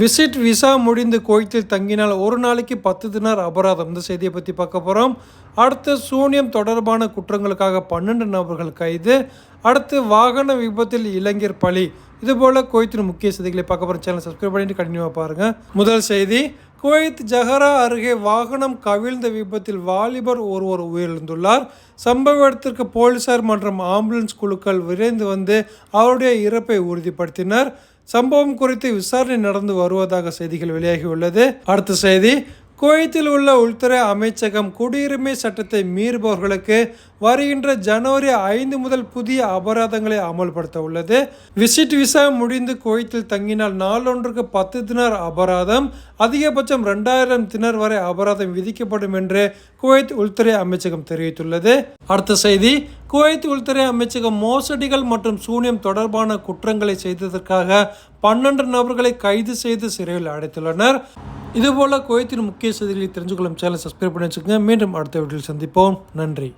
Visit visa முடிந்து குவைத்தில் தங்கினால் ஒரு நாளைக்கு பத்து தினார் அபராதம். இந்த செய்தியை பற்றி பார்க்க போகிறோம் அடுத்து சூனியம் தொடர்பான குற்றங்களுக்காக பன்னெண்டு நபர்கள் கைது. அடுத்து வாகன விபத்தில் இளைஞர் பலி. இதுபோல் குவைத்தின் முக்கிய செய்திகளை பார்க்க போகிற சேனல் சப்ஸ்கிரைப் பண்ணிட்டு கண்டினியூவாக பாருங்கள் முதல் செய்தி குவைத் ஜஹரா அருகே வாகனம் கவிழ்ந்த விபத்தில் வாலிபர் ஒருவர் உயிரிழந்துள்ளார். சம்பவ இடத்திற்கு போலீசார் மற்றும் ஆம்புலன்ஸ் குழுக்கள் விரைந்து வந்து அவருடைய இறப்பை உறுதிப்படுத்தினர். சம்பவம் குறித்து விசாரணை நடந்து வருவதாக செய்திகள் வெளியாகியுள்ளது. அடுத்த செய்தி குவைத்தில் உள்ள உள்துறை அமைச்சகம் குடியுரிமை சட்டத்தை மீறுபவர்களுக்கு வருகின்ற ஜனவரி ஐந்து முதல் புதிய அபராதங்களை அமல்படுத்த உள்ளது. விசிட் விசா முடிந்து குவைத்தில் தங்கினால் நாளொன்றுக்கு பத்து தினார் அபராதம் அதிகபட்சம் ரெண்டாயிரம் தினர் வரை அபராதம் விதிக்கப்படும் என்று குவைத் உள்துறை அமைச்சகம் தெரிவித்துள்ளது. அடுத்த செய்தி குவைத் உள்துறை அமைச்சகம் மோசடிகள் மற்றும் சூனியம் தொடர்பான குற்றங்களை செய்ததற்காக பன்னெண்டு நபர்களை கைது செய்து சிறையில் அடைத்துள்ளனர். இதுபோல் குவைத்தின் முக்கிய செய்திகளை தெரிஞ்சுக்கொள்ளும் சேனலை சப்ஸ்கிரைப் பண்ணி வச்சுக்கோங்க. மீண்டும் அடுத்த வீட்டில் சந்திப்போம். நன்றி.